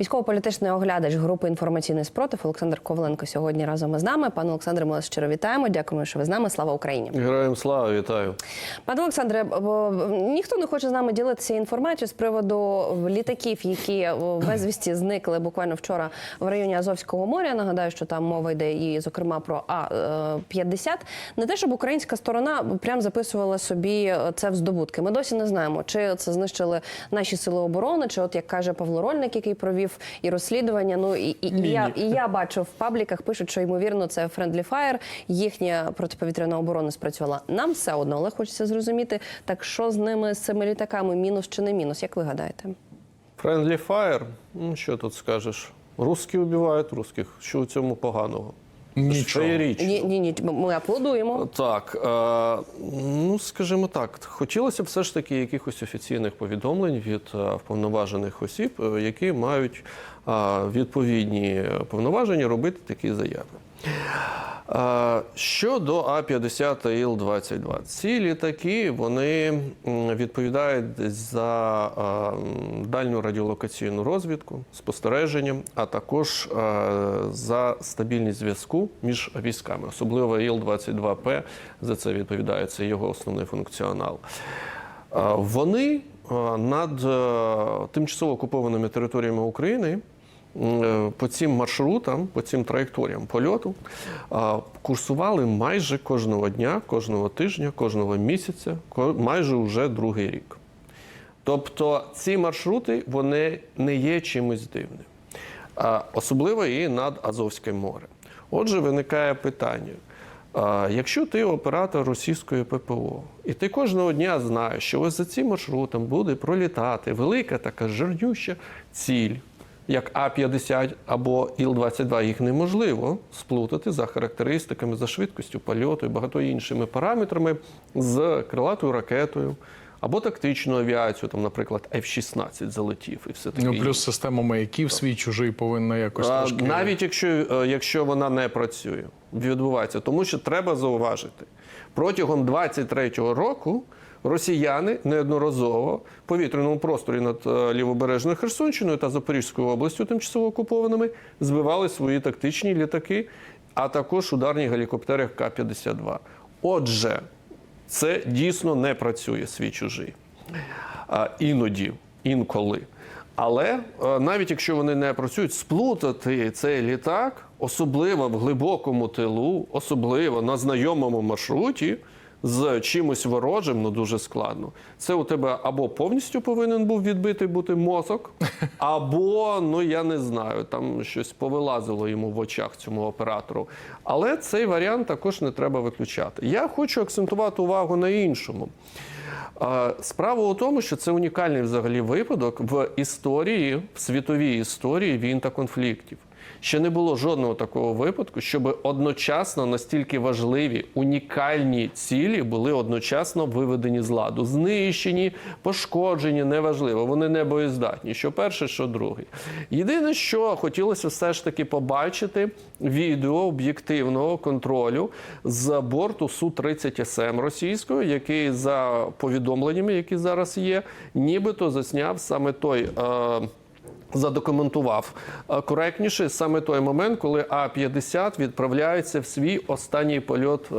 Військово-політичний оглядач групи інформаційний спротив Олександр Коваленко сьогодні разом із нами. Пане Олександре, ми вас щиро вітаємо. Дякуємо, що ви з нами. Слава Україні. Героям слава, вітаю. Пане Олександре, ніхто не хоче з нами ділитися інформацією з приводу літаків, які безвісті зникли буквально вчора в районі Азовського моря. Нагадаю, що там мова йде і, зокрема, про А-50. Не те, щоб українська сторона прям записувала собі це в здобутки. Ми досі не знаємо, чи це знищили наші сили оборони, чи от як каже Павло Рольник, який провів і розслідування. Ну і, і, і я і я бачу в пабліках, пишуть, що ймовірно це Friendly Fire, їхня протиповітряна оборона спрацювала. Нам все одно, але хочеться зрозуміти, так що з ними з цими літаками, мінус чи не мінус, як ви гадаєте? Friendly Fire, ну що тут скажеш? Русські вбивають русських. Що у цьому поганого? Нічого. Ні, ні, ні, ми аплодуємо. Так, е, ну скажімо так, хотілося б все ж таки якихось офіційних повідомлень від е, вповноважених осіб, е, які мають відповідні повноваження робити такі заяви. Щодо А-50 та Іл-22, ці літаки вони відповідають за дальню радіолокаційну розвідку, спостереження, а також за стабільність зв'язку між військами, особливо Іл-22П, за це відповідає це його основний функціонал. Вони над тимчасово окупованими територіями України по цим маршрутам, по цим траєкторіям польоту е, курсували майже кожного дня, кожного тижня, кожного місяця, майже вже другий рік. Тобто ці маршрути вони не є чимось дивним, особливо і над Азовським морем. Отже, виникає питання. Якщо ти оператор російської ППО, і ти кожного дня знаєш, що ось за цим маршрутом буде пролітати велика така жирнюща ціль, як А-50 або Іл-22, їх неможливо сплутати за характеристиками, за швидкістю польоту і багато іншими параметрами з крилатою ракетою або тактичну авіацію, там, наприклад, F-16 залетів і все таке. Ну, плюс система маяків свій чужий повинна якось А, трошки. Навіть якщо, е, якщо вона не працює, відбувається, тому що треба зауважити, протягом 23-го року росіяни неодноразово в повітряному просторі над е, лівобережною Херсонщиною та Запорізькою областю, тимчасово окупованими, збивали свої тактичні літаки, а також ударні гелікоптери К-52. Отже, це дійсно не працює свій чужий. Іноді, інколи. Але е, навіть якщо вони не працюють, сплутати цей літак, особливо в глибокому тилу, особливо на знайомому маршруті, з чимось ворожим, ну дуже складно. Це у тебе або повністю повинен був відбитий бути мозок, або, ну я не знаю, там щось повилазило йому в очах цьому оператору. Але цей варіант також не треба виключати. Я хочу акцентувати увагу на іншому. Справа у тому, що це унікальний взагалі випадок в історії, в світовій історії війн та конфліктів. Ще не було жодного такого випадку, щоб одночасно настільки важливі унікальні цілі були одночасно виведені з ладу, знищені, пошкоджені, неважливо. Вони не боєздатні. Що перше, що друге. Єдине, що хотілося все ж таки побачити відео об'єктивного контролю з борту су 30 СМ російської, який за повідомленнями, які зараз є, нібито засняв саме той. Е, задокументував коректніше саме той момент, коли А-50 відправляється в свій останній польот, е,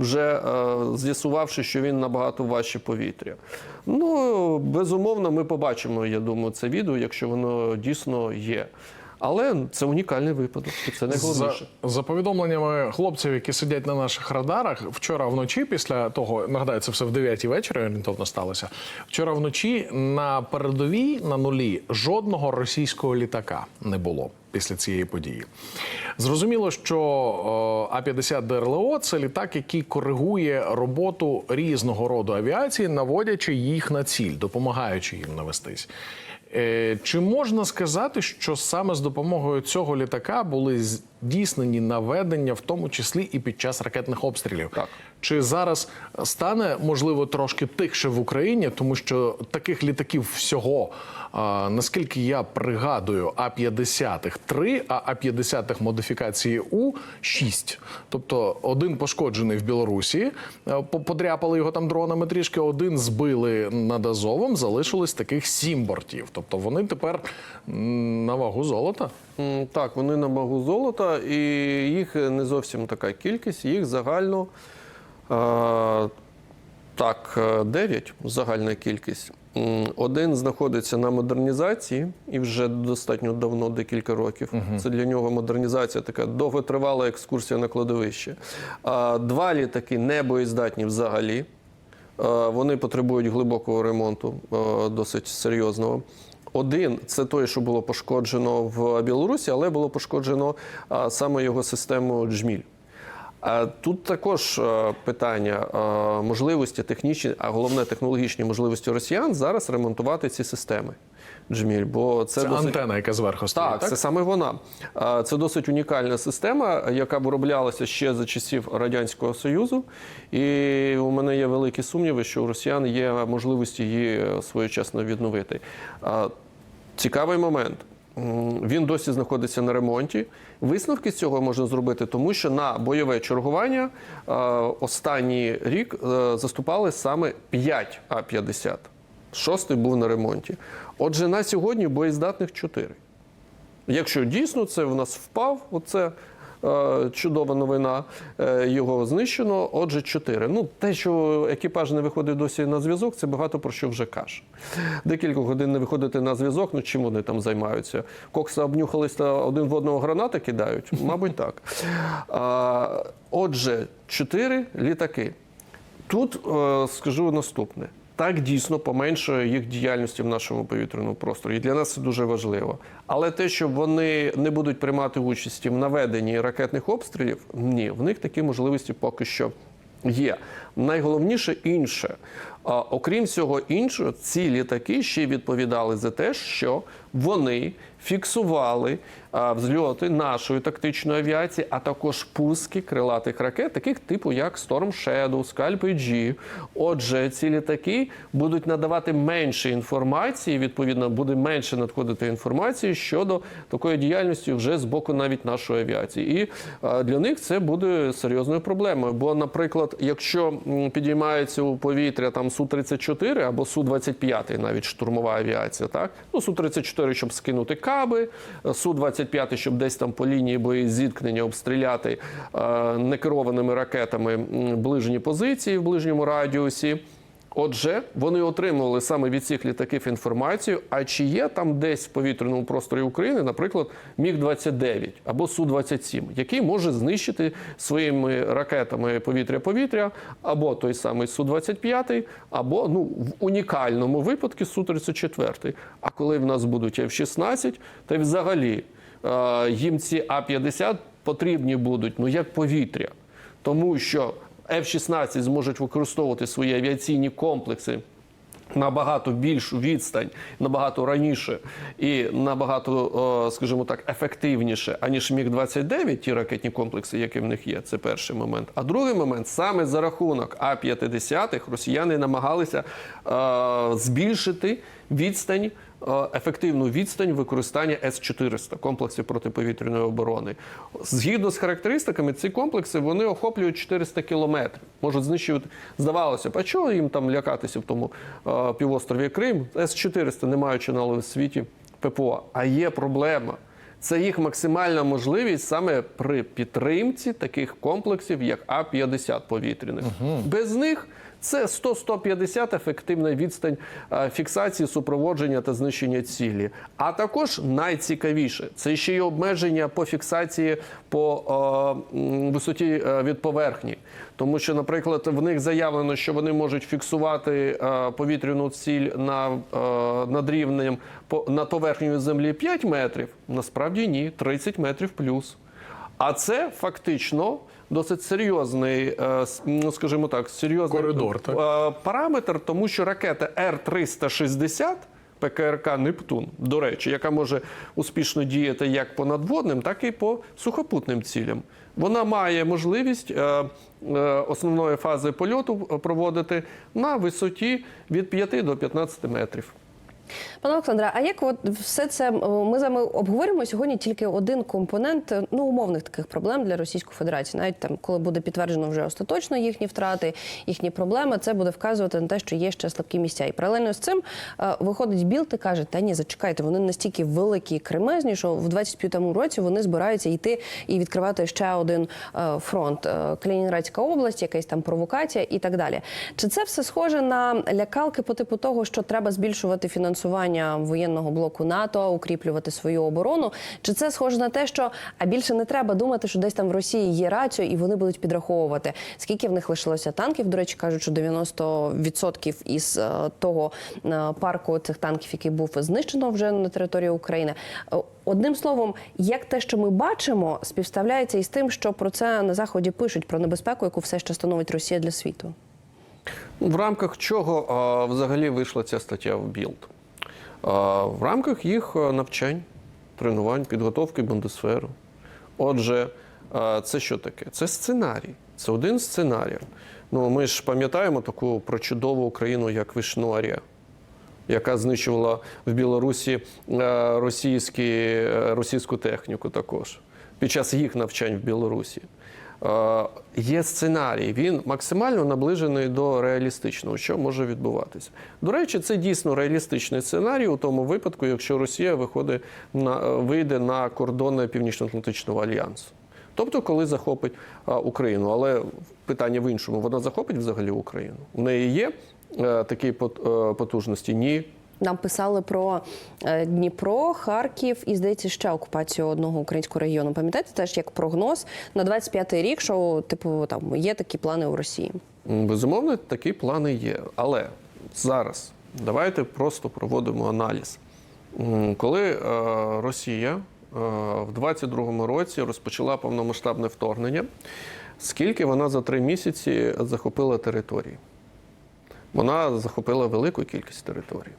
вже е, з'ясувавши, що він набагато важче повітря. Ну, безумовно, ми побачимо, я думаю, це відео, якщо воно дійсно є. Але це унікальний випадок, і це За, найголовніше. за повідомленнями хлопців, які сидять на наших радарах, вчора вночі, після того, нагадаю, це все в 9 вечора орієнтовно сталося. Вчора вночі на передовій на нулі жодного російського літака не було після цієї події. Зрозуміло, що о, А-50 ДРЛО це літак, який коригує роботу різного роду авіації, наводячи їх на ціль, допомагаючи їм навестись. Е, Чи можна сказати, що саме з допомогою цього літака були здійснені наведення, в тому числі і під час ракетних обстрілів. Так. Чи зараз стане можливо трошки тихше в Україні, тому що таких літаків всього, а, наскільки я пригадую, а 50 х три, а а 50 х модифікації У 6. Тобто один пошкоджений в Білорусі, е, подряпали його там дронами трішки, один збили над Азовом, залишилось таких сім бортів. Тобто вони тепер на вагу золота. Так, вони на вагу золота, і їх не зовсім така кількість. Їх загально е, так, 9 загальна кількість. Один знаходиться на модернізації і вже достатньо давно, декілька років. Це для нього модернізація така довготривала екскурсія на кладовище. А Два літаки не боєздатні взагалі. Е, Вони потребують глибокого ремонту, е, досить серйозного. Один це той, що було пошкоджено в Білорусі, але було пошкоджено саме його систему джміль. Тут також питання можливості технічні, а головне технологічні можливості росіян зараз ремонтувати ці системи джміль. Бо це, Це досить... антена, яка зверху стоїть. Так, Так, це саме вона. Це досить унікальна система, яка вироблялася ще за часів Радянського Союзу. І у мене є великі сумніви, що у росіян є можливості її е, своєчасно відновити. Цікавий момент. Він досі знаходиться на ремонті. Висновки з цього можна зробити, тому що на бойове чергування останній рік е, заступали саме 5 А-50. Шостий був на ремонті. Отже, на сьогодні боєздатних 4. Якщо дійсно це в нас впав, оце е, чудова новина, е, його знищено. Отже, 4. Ну, те, що екіпаж не виходить досі на зв'язок, це багато про що вже каже. Декілька годин не виходити на зв'язок, ну чим вони там займаються? Кокса обнюхались та один в одного гранати кидають? Мабуть, так. А, отже, 4 літаки. Тут е, скажу наступне. Так дійсно поменшує їх діяльності в нашому повітряному просторі. І для нас це дуже важливо. Але те, що вони не будуть приймати участі в наведенні ракетних обстрілів, ні, в них такі можливості поки що є. Найголовніше інше. Окрім всього іншого, ці літаки ще відповідали за те, що вони фіксували взльоти нашої тактичної авіації, а також пуски крилатих ракет, таких типу як Storm Shadow, Scalp G. Отже, ці літаки будуть надавати менше інформації, відповідно, буде менше надходити інформації щодо такої діяльності вже з боку навіть нашої авіації. І для них це буде серйозною проблемою. Бо, наприклад, якщо підіймається у повітря там Су-34 або Су-25, навіть штурмова авіація, так ну Су-34, щоб скинути каби, Су-25, щоб десь там по лінії боєзіткнення обстріляти е, некерованими ракетами ближні позиції в ближньому радіусі. Отже, вони отримували саме від цих літаків інформацію, а чи є там десь в повітряному просторі України, наприклад, Міг-29 або Су-27, який може знищити своїми ракетами повітря-повітря, або той самий Су-25, або ну, в унікальному випадку Су-34. А коли в нас будуть F-16, то й взагалі е, їм ці А-50 потрібні будуть ну як повітря, тому що F-16 зможуть використовувати свої авіаційні комплекси набагато більшу відстань, набагато раніше і набагато, е, скажімо так, ефективніше, аніж Міг-29, ті ракетні комплекси, які в них є. Це перший момент. А другий момент саме за рахунок А-50 росіяни намагалися е, збільшити відстань. Е, Ефективну відстань використання С-400 комплексів протиповітряної оборони. Згідно з характеристиками, ці комплекси вони охоплюють 400 кілометрів. Можуть знищувати. Здавалося б, а чого їм там лякатися в тому е, півострові Крим? С-400 не маючи на в світі ППО. А є проблема. Це їх максимальна можливість саме при підтримці таких комплексів, як А-50 повітряних. Без них це 100-150 ефективна відстань е, фіксації, супроводження та знищення цілі. А також найцікавіше це ще й обмеження по фіксації по е, висоті е, від поверхні. Тому що, наприклад, в них заявлено, що вони можуть фіксувати е, повітряну ціль на, е, над рівнем по, над поверхнею землі 5 метрів. Насправді ні, 30 метрів плюс. А це фактично досить серйозний, е, ну скажімо так, серйозний Коридор, так? е, параметр, тому що ракета Р-360 ПКРК Нептун, до речі, яка може успішно діяти як по надводним, так і по сухопутним цілям. Вона має можливість е, основної фази польоту проводити на висоті від 5 до 15 метрів. Пане Олександре, а як от все це е, ми з вами обговорюємо сьогодні тільки один компонент е, ну умовних таких проблем для Російської Федерації. Навіть там, коли буде підтверджено вже остаточно їхні втрати, їхні проблеми, це буде вказувати на те, що є ще слабкі місця. І паралельно з цим е, виходить Білд і каже: та ні, зачекайте, вони настільки великі і кремезні, що в 25-му році вони збираються йти і відкривати ще один фронт. Калінінградська область, якась там провокація і так далі. Чи це все схоже на лякалки по типу того, що треба збільшувати фінансування воєнного блоку НАТО, укріплювати свою оборону? Чи це схоже на те, що а більше не треба думати, що десь там в Росії є рацію, і вони будуть підраховувати, скільки в них лишилося танків? До речі, кажуть, що 90% із е, того е, парку цих танків, який був знищено вже на території України. Е, Одним словом, як те, що ми бачимо, співставляється із тим, що про це на заході пишуть про небезпеку, яку все ще становить Росія для світу. В рамках чого а, взагалі вийшла ця стаття в Білд? В рамках їх навчань, тренувань, підготовки Бундесферу. Отже, це що таке? Це сценарій. Це один з сценаріїв. Ну, ми ж пам'ятаємо таку прочудову Україну, як Вишнуарія, яка знищувала в Білорусі е, російські, е, російську техніку також під час їх навчань в Білорусі. Е, Є сценарій, він максимально наближений до реалістичного, що може відбуватися. До речі, це дійсно реалістичний сценарій у тому випадку, якщо Росія виходить на вийде на кордони Північно-Атлантичного альянсу. Тобто, коли захопить Україну, але питання в іншому: вона захопить взагалі Україну. У неї є е, такі е, потужності? Ні. Нам писали про е, Дніпро, Харків і здається ще окупацію одного українського регіону. Пам'ятаєте теж як прогноз на 25-й рік, що типу там є такі плани у Росії. Безумовно, такі плани є. Але зараз давайте просто проводимо аналіз. Коли Росія в 22-му році розпочала повномасштабне вторгнення, скільки вона за три місяці захопила територій? Вона захопила велику кількість територій.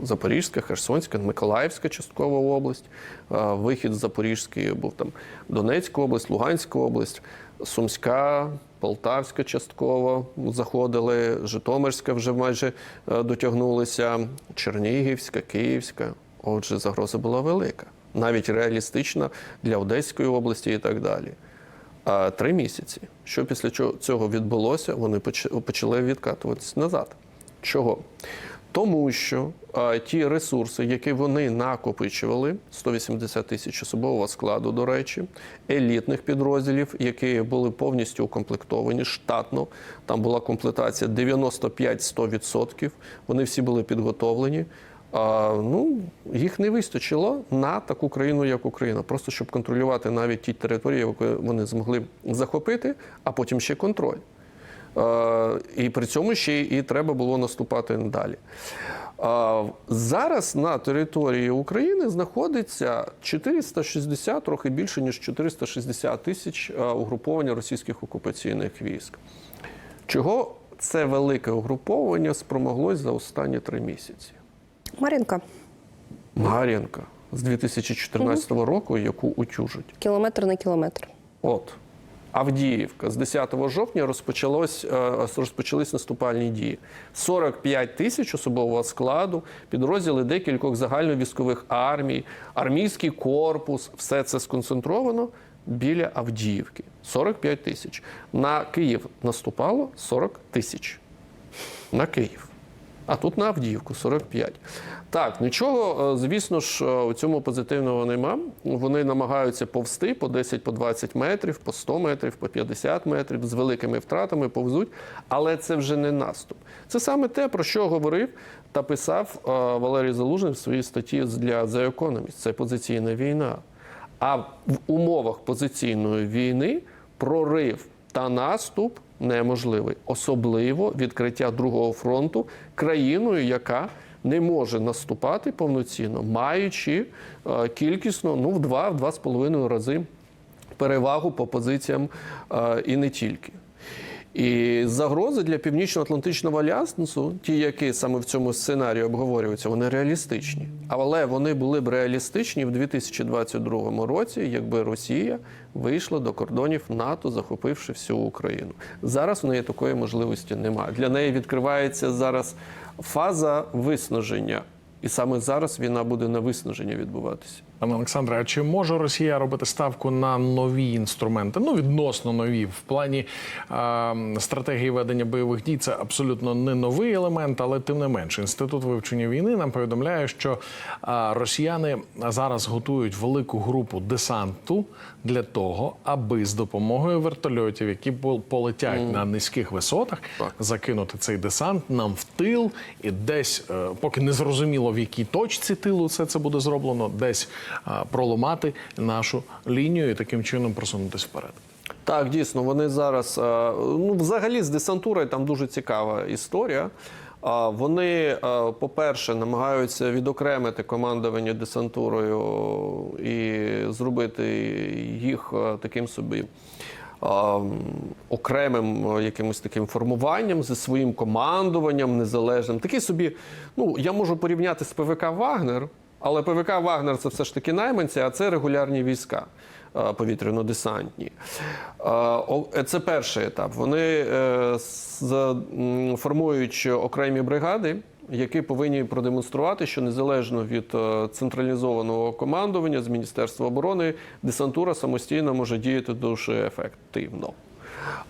Запорізька, Херсонська, Миколаївська часткова область, вихід з Запорізької був там Донецька область, Луганська область, Сумська, Полтавська частково заходили, Житомирська вже майже е, дотягнулися, Чернігівська, Київська. Отже, загроза була велика, навіть реалістична для Одеської області і так далі. А три місяці. Що після цього відбулося, вони поч- почали відкатуватися назад. Чого? Тому що а, ті ресурси, які вони накопичували, 180 тисяч особового складу, до речі, елітних підрозділів, які були повністю укомплектовані штатно. Там була комплектація 95-100%. Вони всі були підготовлені. Ну, їх не вистачило на таку країну, як Україна, просто щоб контролювати навіть ті території, які вони змогли захопити, а потім ще контроль. І при цьому ще і треба було наступати далі. Зараз на території України знаходиться 460, трохи більше ніж 460 тисяч угруповання російських окупаційних військ. Чого це велике угруповання спромоглось за останні три місяці? Марінка, Мар'їнка з 2014 року, яку утюжать. кілометр на кілометр. От Авдіївка з 10 жовтня розпочалось, е, розпочались наступальні дії. 45 тисяч особового складу, підрозділи декількох загальновійськових армій, армійський корпус. Все це сконцентровано біля Авдіївки. 45 тисяч. На Київ наступало 40 тисяч. На Київ. А тут на Авдіївку 45. Так, нічого, е, звісно ж, е, у цьому позитивного нема. Вони намагаються повсти по 10, по 20 метрів, по 100 метрів, по 50 метрів з великими втратами повзуть, але це вже не наступ. Це саме те, про що говорив та писав е, Валерій Залужний в своїй статті для The Economist. Це позиційна війна. А в умовах позиційної війни прорив та наступ неможливий, особливо відкриття другого фронту країною, яка не може наступати повноцінно, маючи е, кількісно ну в два, в два з половиною рази перевагу по позиціям е, і не тільки. І загрози для Північно-Атлантичного альянсу, ті, які саме в цьому сценарії обговорюються, вони реалістичні. Але вони були б реалістичні в 2022 році, якби Росія вийшла до кордонів НАТО, захопивши всю Україну. Зараз в неї такої можливості немає. Для неї відкривається зараз фаза виснаження. І саме зараз війна буде на виснаження відбуватися. Пане Олександре, а чи може Росія робити ставку на нові інструменти? Ну, відносно нові. В плані е, стратегії ведення бойових дій це абсолютно не новий елемент, але тим не менше. Інститут вивчення війни нам повідомляє, що е, росіяни зараз готують велику групу десанту для того, аби з допомогою вертольотів, які пол- полетять на низьких висотах, Так. закинути цей десант нам в тил і десь, е, поки не зрозуміло в якій точці тилу це, це буде зроблено, десь проламати нашу лінію і таким чином просунутися вперед. Так, дійсно, вони зараз. Ну, взагалі, з десантурою там дуже цікава історія. Вони, по-перше, намагаються відокремити командування десантурою і зробити їх таким собі. Окремим якимось таким формуванням зі своїм командуванням незалежним. Такий собі, ну я можу порівняти з ПВК Вагнер, але ПВК Вагнер це все ж таки найманці, а це регулярні війська е, повітряно-десантні. Е, Це перший етап. Вони е, формують окремі бригади, які повинні продемонструвати, що незалежно від централізованого командування з Міністерства оборони, десантура самостійно може діяти дуже ефективно.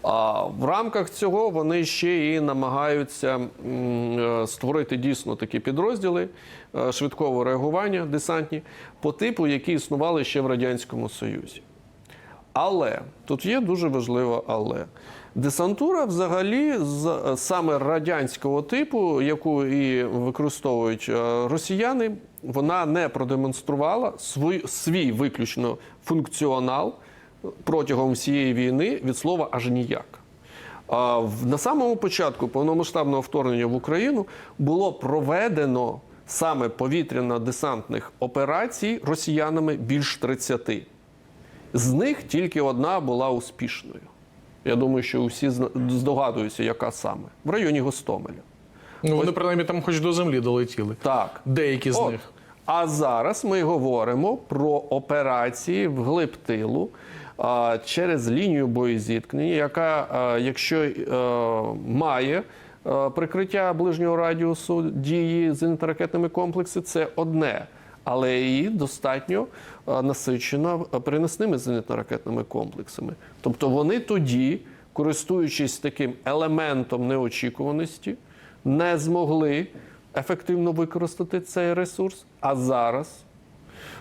А в рамках цього вони ще і намагаються е, створити дійсно такі підрозділи е, швидкого реагування десантні по типу, які існували ще в Радянському Союзі. Але тут є дуже важливо але. Десантура взагалі з е, саме радянського типу, яку і використовують росіяни, вона не продемонструвала свій, свій виключно функціонал протягом всієї війни від слова аж ніяк. На самому початку повномасштабного вторгнення в Україну було проведено саме повітряно-десантних операцій росіянами більш 30. З них тільки одна була успішною. Я думаю, що усі здогадуються, яка саме в районі Гостомеля. Ну вони принаймні там хоч до землі долетіли. Так. Деякі з От. них. А зараз ми говоримо про операції вглиб тилу а, через лінію боєзіткнення, яка, якщо е, має е, прикриття ближнього радіусу дії зенітно-ракетними комплекси, це одне. Але її достатньо е, насичена переносними зенітно-ракетними комплексами. Тобто вони тоді, користуючись таким елементом неочікуваності, не змогли ефективно використати цей ресурс. А зараз,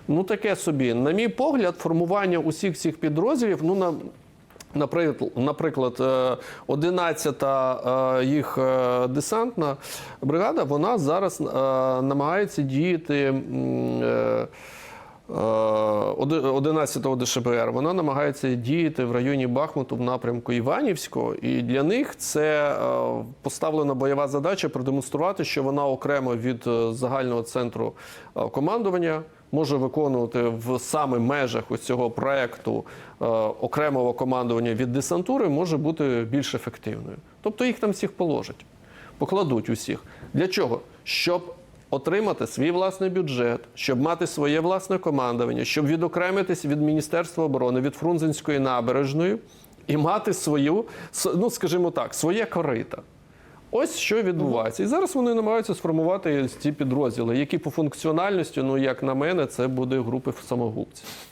ну таке собі, на мій погляд, формування усіх цих підрозділів, ну на. Наприклад, наприклад, е, 11-та е, їх е, десантна бригада, вона зараз намагається діяти м, е, е, оди- 11-го ДШБР, вона намагається діяти в районі Бахмуту в напрямку Іванівського. І для них це поставлена бойова задача продемонструвати, що вона окремо від загального центру командування може виконувати в саме межах ось цього проекту е, окремого командування від десантури, може бути більш ефективною. Тобто їх там всіх положать, покладуть усіх. Для чого? Щоб отримати свій власний бюджет, щоб мати своє власне командування, щоб відокремитись від Міністерства оборони, від Фрунзенської набережної і мати свою, ну скажімо так, своє корита. Ось що відбувається. І зараз вони намагаються сформувати ці підрозділи, які по функціональності, ну як на мене, це буде групи самогубців.